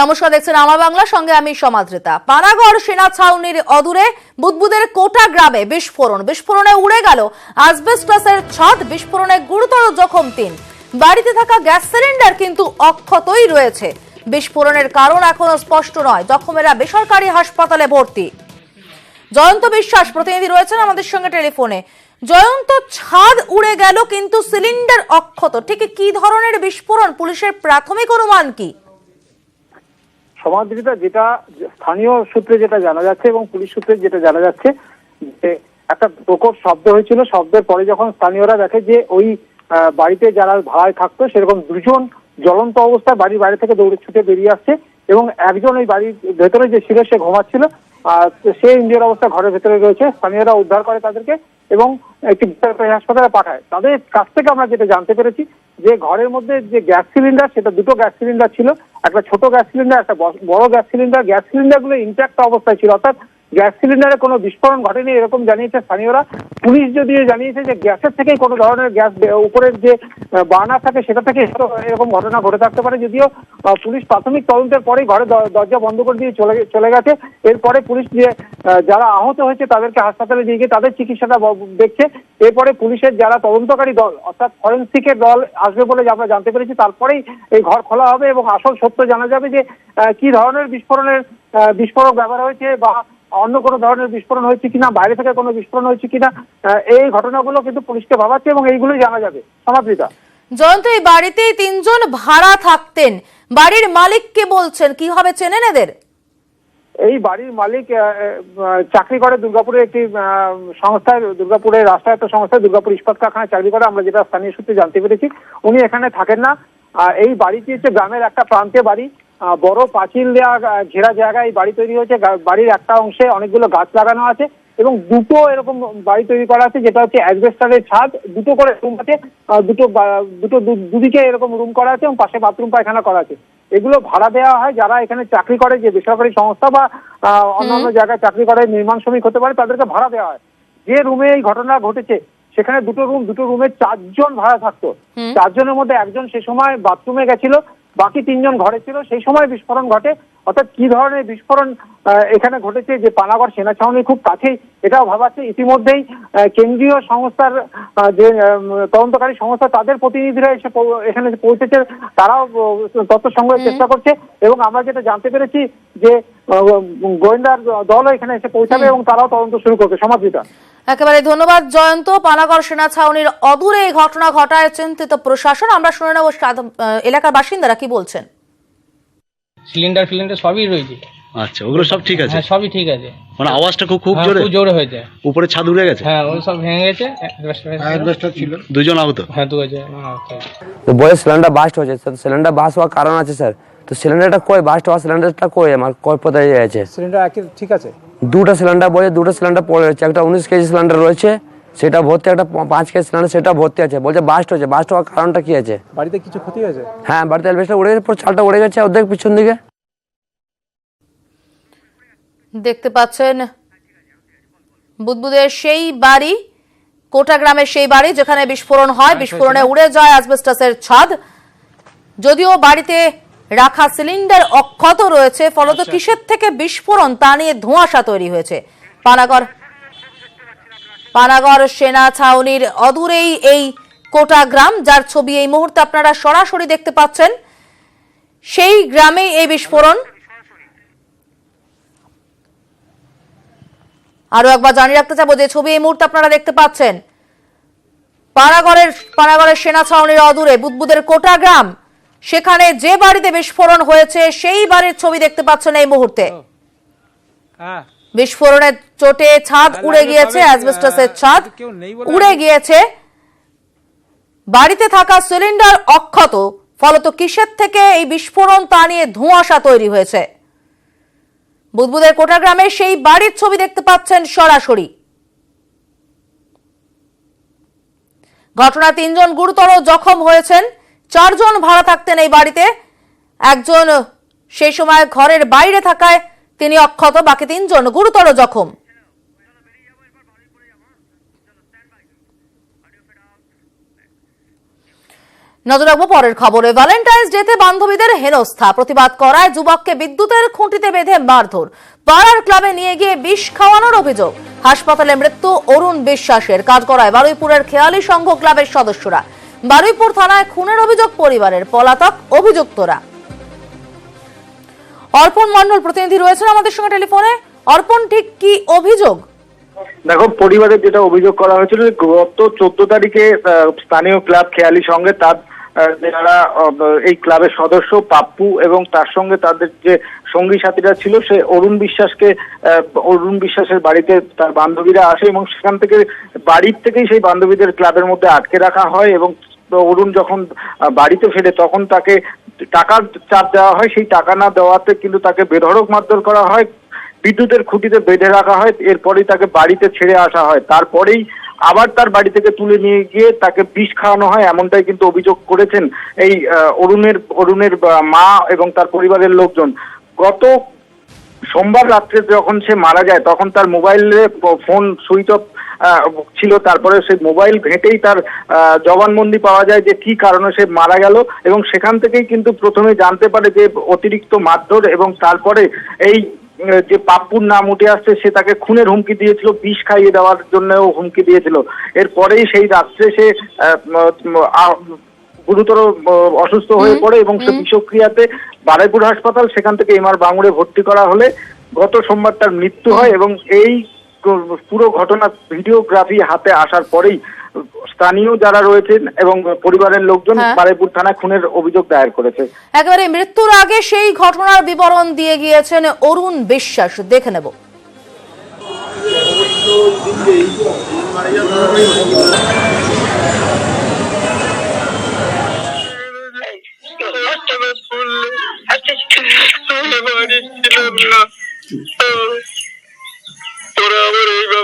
নমস্কার, দেখছেন আমার বাংলা, সঙ্গে আমি সমাদ্রিতা পানাগড় সেনা ছাউনির অদূরে বুদবুদের কোটা গ্রামে বিস্ফোরণ। বিস্ফোরণে উড়ে গেল আসবেস্টাসের ছাদ, বিস্ফোরণে গুরুতর জখম তিন। বাড়িতে থাকা গ্যাস সিলিন্ডার কিন্তু অক্ষতই রয়েছে। বিস্ফোরণের কারণ এখনও স্পষ্ট নয়। জখমেরা বেসরকারি হাসপাতালে ভর্তি। জয়ন্ত বিশ্বাস প্রতিনিধি রয়েছেন আমাদের সঙ্গে টেলিফোনে। জয়ন্ত, ছাদ উড়ে গেল কিন্তু সিলিন্ডার অক্ষত। ঠিক কি ধরনের বিস্ফোরণ? পুলিশের প্রাথমিক অনুমান কি? সমাদৃতা যেটা, স্থানীয় সূত্রে যেটা জানা যাচ্ছে এবং পুলিশ সূত্রে যেটা জানা যাচ্ছে, যে একটা প্রকট শব্দ হয়েছিল, শব্দের পরে যখন স্থানীয়রা দেখে যে ওই বাড়িতে যারা ভাড়ায় থাকতো, সেরকম দুজন জ্বলন্ত অবস্থায় বাড়ির বাইরে থেকে দৌড়ে ছুটে বেরিয়ে আসছে এবং একজন ওই বাড়ির ভেতরে যে ছিল, সে ঘুমাচ্ছিল। আর সে ইন্ডিয়ার অবস্থা ঘরের ভেতরে রয়েছে। স্থানীয়রা উদ্ধার করে তাদেরকে এবং একটি হাসপাতালে পাঠায়। তাদের কাছ থেকে আমরা যেটা জানতে পেরেছি যে ঘরের মধ্যে যে গ্যাস সিলিন্ডার, সেটা দুটো গ্যাস সিলিন্ডার ছিল, একটা ছোট গ্যাস সিলিন্ডার, একটা বড় গ্যাস সিলিন্ডার। গ্যাস সিলিন্ডারগুলো ইন্ট্যাক্ট অবস্থায় ছিল, অর্থাৎ গ্যাস সিলিন্ডারে কোনো বিস্ফোরণ ঘটেনি, এরকম জানিয়েছে স্থানীয়রা। পুলিশ যদিও জানিয়েছে যে গ্যাসের থেকেই কোনো ধরনের গ্যাস উপরের যে বার্নার থাকে সেটা থেকে এরকম- ঘটনা ঘটে থাকতে পারে। যদিও পুলিশ প্রাথমিক তদন্তের পরেই ঘরে দরজা বন্ধ করে দিয়ে চলে চলে গেছে। এরপরে পুলিশ যে যারা আহত হয়েছে তাদেরকে হাসপাতালে নিয়ে গিয়ে তাদের চিকিৎসাটা দেখছে। এরপরে পুলিশের যারা তদন্তকারী দল, অর্থাৎ ফরেন্সিকের দল আসবে বলে আমরা জানতে পেরেছি, তারপরেই এই ঘর খোলা হবে এবং আসল সত্য জানা যাবে যে কি ধরনের বিস্ফোরণের বিস্ফোরক ব্যবহার হয়েছে বা অন্য কোনো ধরনের বিস্ফোরণ হয়েছে কিনা বাইরে থেকে কোনো বিস্ফোরণ হয়েছে কিনা এই ঘটনাগুলো কিন্তু পুলিশকে ভাবাচ্ছে এবং এইগুলোই জানা যাবে। সমাদৃতা। জয়ন্ত এই বাড়িতেই তিনজন ভাড়া থাকতেন। বাড়ির মালিক কে বলছেন কি হবে চেনেন এদের? এই বাড়ির মালিক চাকরি করে দুর্গাপুরের একটি আহ, সংস্থায় দুর্গাপুরের রাষ্ট্রায়ত্ত সংস্থায় দুর্গাপুর ইস্পাত কারখানায় চাকরি করে আমরা যেটা স্থানীয় সূত্রে জানতে পেরেছি উনি এখানে থাকেন না। আর এই বাড়িটি হচ্ছে গ্রামের একটা প্রান্তে বাড়ি। বড় পাঁচিল দেওয়া ঘেরা জায়গায় বাড়ি তৈরি হয়েছে। বাড়ির একটা অংশে অনেকগুলো গাছ লাগানো আছে এবং দুটো এরকম বাড়ি তৈরি করা আছে যেটা হচ্ছে অ্যাসবেস্টারের ছাদ। দুটো করে রুম আছে দুটো দুটো দুদিকে এরকম রুম করা আছে এবং পাশে বাথরুম পায়খানা করা আছে। এগুলো ভাড়া দেওয়া হয় যারা এখানে চাকরি করে যে বেসরকারি সংস্থা বা আহ, অন্যান্য জায়গায় চাকরি করে নির্মাণ শ্রমিক হতে পারে তাদেরকে ভাড়া দেওয়া হয়। যে রুমে এই ঘটনা ঘটেছে সেখানে দুটো রুম দুটো রুমে চারজন ভাড়া থাকতো। চারজনের মধ্যে একজন সে সময় বাথরুমে গেছিল বাকি তিনজন ঘরে ছিল সেই সময় বিস্ফোরণ ঘটে। অর্থাৎ কি ধরনের বিস্ফোরণ এখানে ঘটেছে যে পানাগড় সেনা ছাউনির খুব কাছেই এটাও ভাবাচ্ছে। ইতিমধ্যেই কেন্দ্রীয় সংস্থার যে তদন্তকারী সংস্থা তাদের প্রতিনিধিরা এসে এখানে পৌঁছেছে তারাও তথ্য সংগ্রহের চেষ্টা করছে এবং আমরা যেটা জানতে পেরেছি যে গোয়েন্দার দলও এখানে এসে পৌঁছাবে এবং তারাও তদন্ত শুরু করবে। সমাদৃতা। একেবারে ধন্যবাদ জয়ন্ত। পানাগড় সেনা ছাউনির অদূরে এই ঘটনা ঘটায় চিন্তিত প্রশাসন। আমরা শুনে নেব এলাকার বাসিন্দারা কি বলছেন। সিলিন্ডার ফিলিন্ডার সবই রয়েছে। আচ্ছা ওগুলো সব ঠিক আছে? হ্যাঁ সবই ঠিক আছে। মানে আওয়াজটা খুব খুব হ্যাঁ, জোরে? খুব জোরে হয়েছে। উপরে ছাদ উড়ে গেছে? হ্যাঁ ওই সব ভেঙে গেছে। অ্যাডভেস্টার ছিল। দুজন আহত? হ্যাঁ দু হাজার আচ্ছা। তো বলে সিলিন্ডার বাস্ট হয়েছে। স্যার সিলিন্ডার বাস্ট হওয়ার কারণ আছে স্যার। তো সিলিন্ডারটা কই? বাস্ট হওয়ার সিলিন্ডারটা কই? আমার আছে? সিলিন্ডার ঠিক আছে। দুটো সিলিন্ডার বলে দুটো সিলিন্ডার পড়ে রয়েছে। একটা উনিশ কেজি সিলিন্ডার রয়েছে সেটা ভর্তি একটা পাঁচ কেজি সিলিন্ডার সেটা ভর্তি আছে। বলছে বাস্ট হয়েছে। বাস্ট হওয়ার কারণটা কি আছে? বাড়িতে কিছু ক্ষতি হয়েছে? হ্যাঁ বাড়িতে অ্যালবেস্টার উড়ে গেছে পুরো চালটা উড়ে গেছে অর্ধেক পিছন দিকে। দেখতে পাচ্ছেন বুদবুদের সেই বাড়ি কোটা গ্রামের সেই বাড়ি যেখানে বিস্ফোরণ হয়। বিস্ফোরণে উড়ে যায় অ্যাসবেস্টাসের ছাদ। যদিও বাড়িতে রাখা সিলিন্ডার অক্ষত রয়েছে ফলত কিসের থেকে বিস্ফোরণ তা নিয়ে ধোঁয়াশা তৈরি হয়েছে। পানাগড় পানাগড় সেনা ছাউনির অদূরেই এই কোটা গ্রাম যার ছবি এই মুহূর্তে আপনারা সরাসরি দেখতে পাচ্ছেন। সেই গ্রামেই এই বিস্ফোরণ। আরও একবার জানিয়ে রাখতে চাবো যে ছবি এই মুহূর্তে আপনারা দেখতে পাচ্ছেন। পানাগড়ের পানাগড়ের সেনা ছাউনির অদূরে বুদবুদের কোটা গ্রাম। সেখানে যে বাড়িতে বিস্ফোরণ হয়েছে সেই বাড়ির ছবি দেখতে পাচ্ছেন এই মুহূর্তে। হ্যাঁ। বিস্ফোরণের চোটে ছাদ উড়ে গিয়েছে অ্যাসবেস্টাসের ছাদ উড়ে গিয়েছে। বাড়িতে থাকা সিলিন্ডার অক্ষত ফলত কিসের থেকে এই বিস্ফোরণ তা নিয়ে ধোঁয়াশা তৈরি হয়েছে। বুদবুদের কোটা গ্রামে সেই বাড়ির ছবি দেখতে পাচ্ছেন সরাসরি। ঘটনা তিনজন গুরুতর জখম হয়েছেন। চারজন ভাড়া থাকতেন এই বাড়িতে। একজন সেই সময় ঘরের বাইরে থাকায় তিনি অক্ষত, বাকি তিনজন গুরুতর জখম। নজর রাখব পরের খবরে। ভ্যালেন্টাইন্স ডেতে বান্ধবীদের হেনস্থা। প্রতিবাদ করায় যুবককে বিদ্যুতের খুঁটিতে বেঁধে মারধর। পাড়ার ক্লাবে নিয়ে গিয়ে বিষ খাওয়ানোর অভিযোগ। হাসপাতালে মৃত্যু অরুণ বিশ্বাসের। কাজ করায় বারুইপুরের খেয়ালি সংঘ ক্লাবের সদস্যরা। বারুইপুর থানায় খুনের অভিযোগ পরিবারের পলাতক অভিযুক্তরা। অর্পণ মন্ডল প্রতিনিধি রয়েছেন আমাদের সঙ্গে টেলিফোনে। অর্পণ, ঠিক কি অভিযোগ? দেখো পরিবারের যেটা অভিযোগ করা হয়েছিল গত চোদ্দ তারিখে স্থানীয় ক্লাব খেয়ালি সঙ্গে তার যারা এই ক্লাবের সদস্য পাপ্পু এবং তার সঙ্গে তাদের যে সঙ্গী সাথীরা ছিল, সে অরুণ বিশ্বাসকে অরুণ বিশ্বাসের বাড়িতে তার বান্ধবীরা আসে এবং সেখান থেকে বাড়ির থেকেই সেই বান্ধবীদের ক্লাবের মধ্যে আটকে রাখা হয় এবং অরুণ যখন বাড়িতে ফেরে তখন তাকে টাকার চাপ দেওয়া হয়। সেই টাকা না দেওয়াতে কিন্তু তাকে বেধড়ক মারধর করা হয়। বিদ্যুতের খুঁটিতে বেঁধে রাখা হয়। এরপরেই তাকে বাড়িতে ছেড়ে আসা হয়। তারপরেই আবার তার বাড়ি থেকে তুলে নিয়ে গিয়ে তাকে বিষ খাওয়ানো হয়, এমনটাই কিন্তু অভিযোগ করেছেন এই অরুণের অরুণের মা এবং তার পরিবারের লোকজন। গত সোমবার রাত্রে যখন সে মারা যায়, তখন তার মোবাইলে ফোন সুইচ অফ ছিল। তারপরে সেই মোবাইল ঘেঁটেই তার জবানবন্দি পাওয়া যায় যে কি কারণে সে মারা গেল এবং সেখান থেকেই কিন্তু প্রথমে জানতে পারে যে অতিরিক্ত মারধর এবং তারপরে এই যে পাপ্পুর নাম উঠে আসছে সে তাকে খুনের হুমকি দিয়েছিল বিষ খাইয়ে দেওয়ার জন্যও হুমকি দিয়েছিল। এরপরেই সেই রাত্রে সে গুরুতর অসুস্থ হয়ে পড়ে এবং সে বিষক্রিয়াতে বারাইপুর হাসপাতাল সেখান থেকে এমআর বাঙুরে ভর্তি করা হলে গত সোমবার তার মৃত্যু হয় এবং এই পুরো ঘটনা ভিডিওগ্রাফি হাতে আসার পরেই স্থানীয় যারা রয়েছেন এবং পরিবারের লোকজন হ্যাঁ। বারাইপুর থানায় খুনের অভিযোগ দায়ের করেছে একেবারে মৃত্যুর আগে সেই ঘটনার বিবরণ দিয়ে গিয়েছেন অরুণ বিশ্বাস দেখে নেব ছিলাম না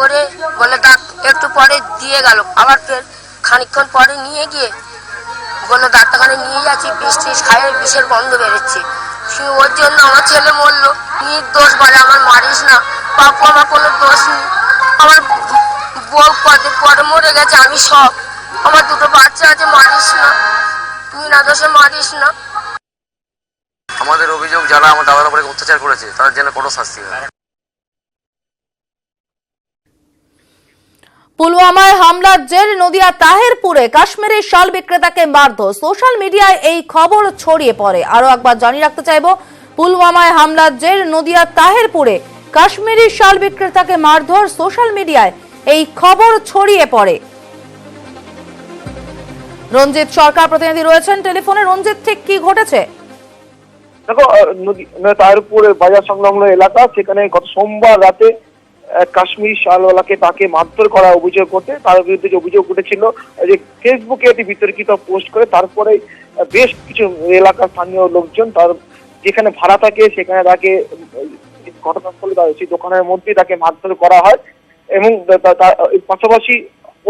করে বলে ডাক একটু পরে দিয়ে গেল। আবার ফের খানিকক্ষণ পরে নিয়ে গিয়ে বলল ডাক্তারখানে নিয়ে যাচ্ছি, বিষ টিস খাই বিষের গন্ধ সে ওর জন্য আমার ছেলে মরলো। নির্দোষ বলে আমার মারিস না। বাপু আমার কোনো দোষ নেই। আমার বউ কদিন পরে মরে গেছে, আমি সব। আমার দুটো বাচ্চা আছে, মারিস না। তুই না দোষে মারিস না। আমাদের অভিযোগ, যারা আমার দাদার উপরে অত্যাচার করেছে, তাদের জন্য কোনো শাস্তি হয় পুলওয়ামায় হামলার জের নদিয়া তাহেরপুরে। কাশ্মীরি শাল বিক্রেতাকে মারধর। সোশ্যাল মিডিয়ায় এই খবর ছড়িয়ে পড়ে। আরও একবার জানিয়ে রাখতে চাইব, পুলওয়ামায় হামলার জের নদিয়া তাহেরপুরে। কাশ্মীরি শাল বিক্রেতাকে মারধর সোশ্যাল মিডিয়ায় এই খবর ছড়িয়ে পড়ে। রঞ্জিত সরকার প্রতিনিধি রয়েছেন। টেলিফোনে রঞ্জিত, ঠিক কি ঘটেছে? দেখো তারপরে বাজার সংলগ্ন এলাকা, সেখানে গত সোমবার রাতে কাশ্মীরি শালওয়ালাকে তাকে মারধর করা অভিযোগ করতে তার বিরুদ্ধে যে অভিযোগ উঠেছিল যে ফেসবুকে এটি বিতর্কিত পোস্ট করে, তারপরে বেশ কিছু এলাকার স্থানীয় লোকজন তার যেখানে ভাড়া থাকে, সেখানে তাকে ঘটনাস্থলে সেই দোকানের মধ্যেই তাকে মারধর করা হয় এবং পাশাপাশি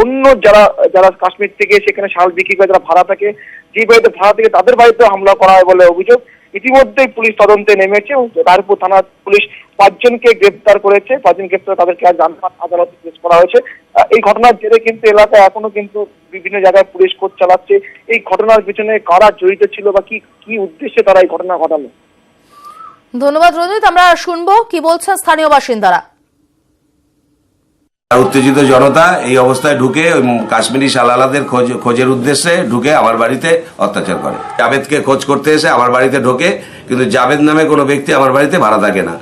অন্য যারা যারা কাশ্মীর থেকে সেখানে শাল বিক্রি করে, যারা ভাড়া থাকে, যে বাড়িতে ভাড়া থেকে, তাদের বাড়িতে হামলা করা হয় বলে অভিযোগ। ইতিমধ্যেই পুলিশ তদন্তে নেমেছে এবং তারপর থানার পুলিশ পাঁচজনকে গ্রেপ্তার করেছে পাঁচজন গ্রেপ্তার তাদেরকে আজ আদালতে পেশ করা হয়েছে। এই ঘটনার জেরে কিন্তু এলাকায় এখনও কিন্তু বিভিন্ন জায়গায় পুলিশ খোঁজ চালাচ্ছে। এই ঘটনার পিছনে কারা জড়িত ছিল বা কি কি উদ্দেশ্যে তারা এই ঘটনা ঘটালো? ধন্যবাদ রঞ্জিত আমরা শুনব কি বলছেন স্থানীয় বাসিন্দারা। উত্তেজিত জনতা এই অবস্থায় ঢুকে কাশ্মীরি সালালাদের খোঁজ খোঁজের উদ্দেশ্যে ঢুকে আমার বাড়িতে অত্যাচার করে। জাভেদকে খোঁজ করতে এসে আমার বাড়িতে ঢোকে কিন্তু জাভেদ নামে কোনো ব্যক্তি আমার বাড়িতে ভাড়া থাকে না।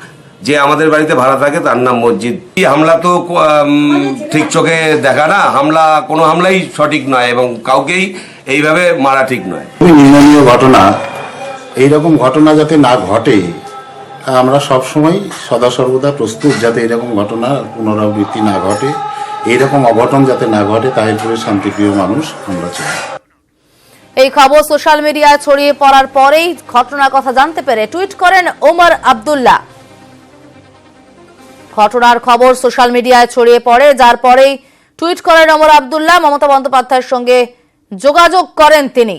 যে আমাদের বাড়িতে ভাড়া থাকে তার নাম মসজিদ। এই হামলা তো ঠিক চোখে দেখা না। হামলা কোনো হামলাই সঠিক নয় এবং কাউকেই এইভাবে মারা ঠিক নয়। খুবই নিন্দনীয় ঘটনা। এইরকম ঘটনা যাতে না ঘটে আমরা সবসময় সদা সর্বদা প্রস্তুত যাতে এরকম ঘটনা পুনরাবৃত্তি না ঘটে। এইরকম অঘটন যাতে না ঘটে তাহিরপুরে শান্তিপ্রিয় মানুষ আমরা চাই। এই খবর সোশ্যাল মিডিয়ায় ছড়িয়ে পড়ার পরেই ঘটনার কথা জানতে পেরে টুইট করেন ওমর আব্দুল্লাহ। ঘটনার খবর সোশ্যাল মিডিয়ায় ছড়িয়ে পড়ে যার পরেই টুইট করেন ওমর আব্দুল্লাহ মমতা বন্দ্যোপাধ্যায়ের সঙ্গে যোগাযোগ করেন তিনি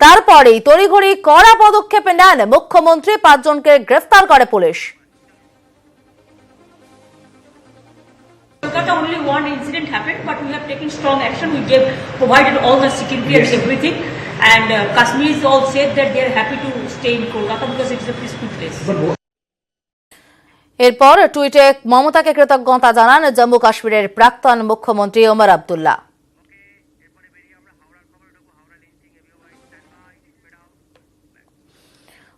তারপরেই তড়িঘড়ি কড়া পদক্ষেপে নেন মুখ্যমন্ত্রী পাঁচজনকে গ্রেফতার করে police Kolkata only one incident happened, but we have taken strong action. We gave, provided all the security yes. and everything. And uh, Kashmiris all said that they are happy to stay in Kolkata because it is a peaceful place. এরপর টুইটে মমতাকে কৃতজ্ঞতা জানান জম্মু কাশ্মীরের প্রাক্তন মুখ্যমন্ত্রী ওমর আব্দুল্লাহ।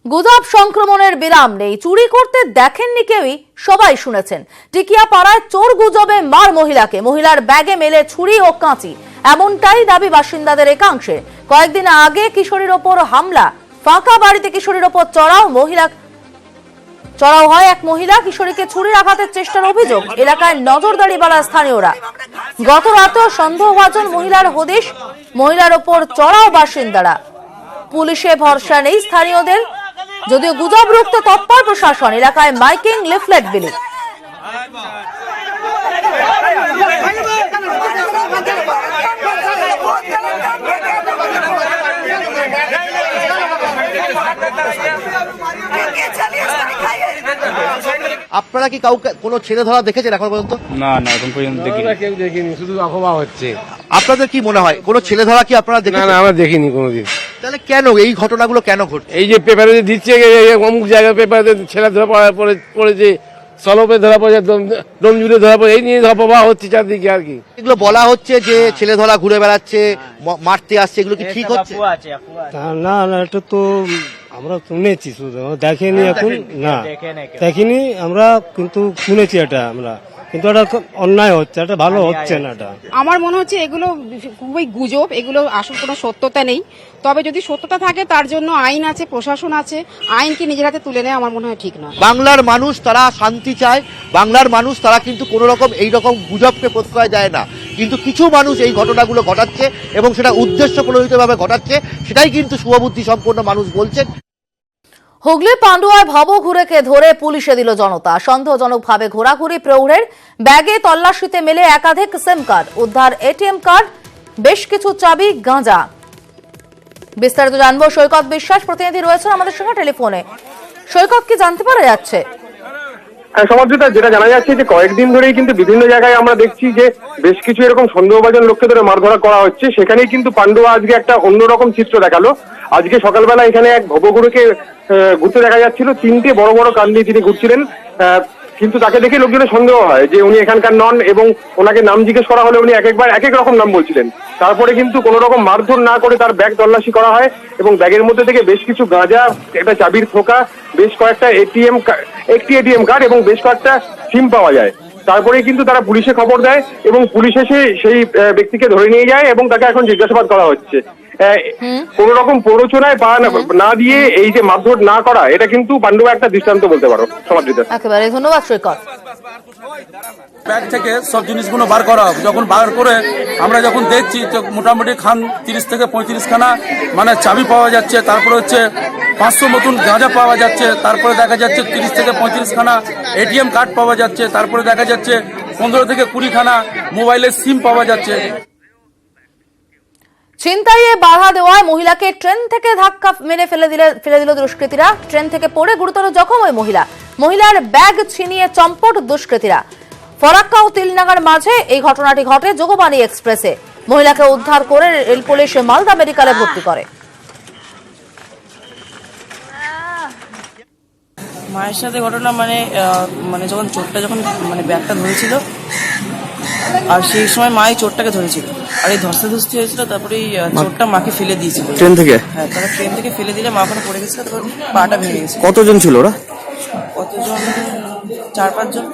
গুজব সংক্রমণের বিরাম নেই, চুরি করতে দেখেননি কেউই, সবাই শুনেছেন। টিকিয়া পাড়ায় চোর গুজবে মার মহিলাকে, মহিলার ব্যাগে মেলে ছুরি ও কাঁচি। এমনটাই দাবি বাসিন্দাদের একাংশে। কয়েকদিন আগে কিশোরীর ওপর হামলা, ফাঁকা বাড়িতে কিশোরীর ওপর চড়াও মহিলা চড়াও হয় এক মহিলা কিশোরীকে ছুরির আঘাতের চেষ্টার অভিযোগ। এলাকায় নজরদারি বাড়া স্থানীয়রা। গত রাতেও সন্দেহভাজন মহিলার হদিশ, মহিলার ওপর চড়াও বাসিন্দারা। পুলিশে ভরসা নেই স্থানীয়দের। যদিও গুজব রুখতে তৎপর প্রশাসন, এলাকায় মাইকিং লিফলেট বিলি। আপনারা কি কাউকে কোনো ছেলে ধরা দেখেছেন এখন পর্যন্ত? না না এখন পর্যন্ত কেউ দেখিনি শুধু অফবা হচ্ছে। আপনাদের কি মনে হয় কোনো ছেলে ধরা কি আপনারা দেখেন না আমরা দেখিনি কোনোদিন। তাহলে কেন এই ঘটনাগুলো কেন ঘটছে? এই যে পেপারে দিচ্ছে অমুক জায়গায় পেপারে ছেলে ধরা পড়া পড়ে- পড়েছে সলপে ধরা পড়েছে ডোমজুড়ে ধরা পড়ে এই নিয়ে অফবা হচ্ছে চারদিকে আর কি। এগুলো বলা হচ্ছে যে ছেলে ধরা ঘুরে বেড়াচ্ছে মারতে আসছে এগুলো কি ঠিক হচ্ছে? না না এটা তো আমরা শুনেছি শুধু দেখেনি এখন না। দেখিনি আমরা কিন্তু শুনেছি এটা আমরা। কিন্তু এটা খুব অন্যায় হচ্ছে এটা ভালো হচ্ছে না এটা। আমার মনে হচ্ছে এগুলো খুবই গুজব এগুলো আসল কোনো সত্যতা নেই। তবে যদি সত্যতা থাকে তার জন্য আইন আছে প্রশাসন আছে। আইনকে নিজের হাতে তুলে নেওয়া আমার মনে হয় ঠিক নয়। বাংলার মানুষ তারা শান্তি চায়। বাংলার মানুষ তারা কিন্তু কোনো রকম এই রকম গুজবকে প্রশ্রয় দেয় না। কিন্তু কিছু মানুষ এই ঘটনাগুলো ঘটাচ্ছে এবং সেটা উদ্দেশ্য প্রণোদিতভাবে ঘটাচ্ছে। সেটাই কিন্তু শুভবুদ্ধি সম্পন্ন মানুষ বলছেন। হুগলি পান্ডুয়ায় ভব ঘুরেকে ধরে পুলিশে দিল জনতা। সন্দেহজনকভাবে ঘোরাঘুরি প্রৌঢ়ের ব্যাগে তল্লাশিতে মেলে একাধিক সিম কার্ড। উদ্ধার এটিএম কার্ড বেশ কিছু চাবি গাঁজা। বিস্তারিত জানব। সৈকত বিশ্বাস প্রতিনিধি রয়েছেন আমাদের সঙ্গে টেলিফোনে। সৈকত, কি জানতে পারা যাচ্ছে? হ্যাঁ সমাজটা যেটা জানা যাচ্ছে যে কয়েকদিন ধরেই কিন্তু বিভিন্ন জায়গায় আমরা দেখছি যে বেশ কিছু এরকম সন্দেহভাজন লোককে ধরে মারধরা করা হচ্ছে। সেখানেই কিন্তু পান্ডুয়া আজকে একটা অন্যরকম চিত্র দেখাল। আজকে সকালবেলা এখানে এক ভবগুরুকে ঘুরতে দেখা যাচ্ছিল। তিনটে বড় বড় কান নিয়ে তিনি ঘুরছিলেন। কিন্তু তাকে দেখে লোকজনের সন্দেহ হয় যে উনি এখানকার নন এবং ওনাকে নাম জিজ্ঞেস করা হলে উনি এক একবার এক এক রকম নাম বলছিলেন। তারপরে কিন্তু কোনো রকম মারধর না করে তার ব্যাগ তল্লাশি করা হয় এবং ব্যাগের মধ্যে থেকে বেশ কিছু গাঁজা, একটা চাবির থোকা, বেশ কয়েকটা এটিএম একটি এটিএম কার্ড এবং বেশ কয়েকটা সিম পাওয়া যায়। তারপরে কিন্তু তারা পুলিশে খবর দেয় এবং পুলিশ এসে সেই ব্যক্তিকে ধরে নিয়ে যায় এবং তাকে এখন জিজ্ঞাসাবাদ করা হচ্ছে। কোন রকম প্ররোচনায় পা না- না দিয়ে এই যে মারধর না করা এটা কিন্তু পাণ্ডবা একটা দৃষ্টান্ত বলতে পারো সমাজটা একেবারে ধন্যবাদ সৈকত। ব্যাগ থেকে সব জিনিসগুলো বার করা যখন বার করে আমরা যখন দেখছি তো মোটামুটি খান তিরিশ থেকে পঁয়ত্রিশ খানা মানে চাবি পাওয়া যাচ্ছে তারপরে হচ্ছে পাঁচশো মতন গাঁজা পাওয়া যাচ্ছে তারপরে দেখা যাচ্ছে তিরিশ থেকে পঁয়ত্রিশ খানা এটিএম কার্ড পাওয়া যাচ্ছে তারপরে দেখা যাচ্ছে পনেরো থেকে কুড়ি খানা মোবাইলের সিম পাওয়া যাচ্ছে। ছিনতাইয়ে বাধা দেওয়ায় মহিলাকে ট্রেন থেকে ধাক্কা মেরে ফেলে দিলে, ফেলে দিল দুষ্কৃতীরা। ট্রেন থেকে পড়ে গুরুতর জখম ওই মহিলা। মহিলার ব্যাগ ছিনিয়ে চম্পট দুষ্কৃতীরা। ফরাক্কা ও তিলনাগার মাঝে এই ঘটনাটি ঘটে যোগবাণী এক্সপ্রেসে। মহিলাকে উদ্ধার করে রেল পুলিশ মালদা মেডিকেলে ভর্তি করে। মায়ের সাথে ঘটনা মানে মানে যখন চোরটা যখন মানে ব্যাগটা ধরেছিল আর সেই সময় মাই চোরটাকে ধরেছিল। আর এই ধস্তা ধস্তি হয়েছিল তারপরে এই চোরটা মাকে ফেলে দিয়েছিল। ট্রেন থেকে? হ্যাঁ তারা ট্রেন থেকে ফেলে দিলে মা ওখানে পড়ে গেছিল তারপর পাটা ভেঙে গেছে কতজন ছিল ওরা? কতজন? চার পাঁচজন।